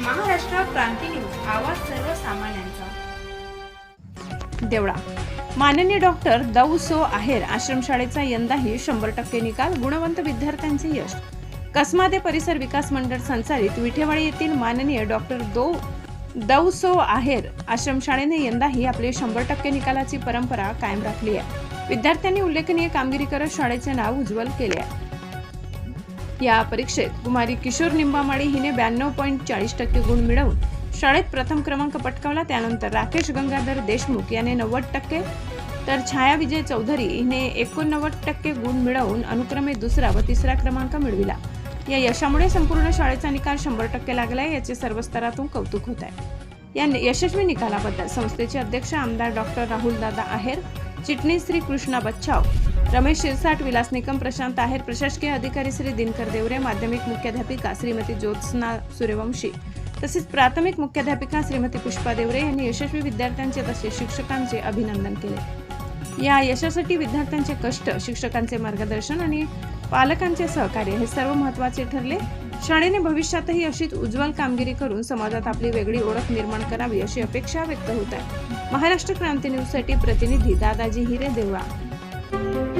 Maharashtra Kranti news आवाज सर्वसामान्यांचा. देवळा. माननीय डॉक्टर दौ सो आहेर आश्रमशाळेचा यंदाही शंभर टक्के निकाल गुणवंत विद्यार्थ्यांचे यश. कसमादे परिसर विकास मंडळ संचालित विठेवाडी येथील माननीय डॉक्टर दो दौ सो आहेर आश्रमशाळेने यंदाही आपली शंभर टक्के निकालाची परंपरा कायम राखली आहे. विद्यार्थ्यांनी उल्लेखनीय कामगिरी करत शाळेचे नाव उज्ज्वल केले आहे. या परीक्षेत कुमारी किशोर निंबामाळी हिने ब्याण्णव पॉईंट चाळीस टक्के गुण मिळवून शाळेत प्रथम क्रमांक पटकावला. त्यानंतर राकेश गंगाधर देशमुख याने नव्वद टक्के. तर छाया विजय चौधरी हिने एकोणनव्वद टक्के गुण मिळवून अनुक्रमे दुसरा व तिसरा क्रमांक मिळविला. या यशामुळे संपूर्ण शाळेचा निकाल शंभर टक्के लागला आहे याचे सर्व स्तरातून कौतुक होत आहे. या यशस्वी निकालाबद्दल संस्थेचे अध्यक्ष आमदार डॉक्टर राहुल दादा आहेर चिटणीस श्री कृष्णा बच्छाव रमेश शिरसाट विलास निकम प्रशांत आहेर प्रशासकीय अधिकारी श्री दिनकर देवरे माध्यमिक मुख्याध्यापिका श्रीमती ज्योत्स्ना सूर्यवंशी तसेच प्राथमिक मुख्याध्यापिका श्रीमती पुष्पा देवरे यांनी यशस्वी विद्यार्थ्यांचे तसेच शिक्षकांचे अभिनंदन केले. या यशासाठी विद्यार्थ्यांचे कष्ट शिक्षकांचे मार्गदर्शन आणि पालकांचे सहकार्य हे सर्व महत्त्वाचे ठरले. शाळेने भविष्यातही अशीच उज्ज्वल कामगिरी करून समाजात आपली वेगळी ओळख निर्माण करावी अशी अपेक्षा व्यक्त होत आहे. महाराष्ट्र क्रांती न्यूजसाठी प्रतिनिधी दादाजी हिरे देवळा.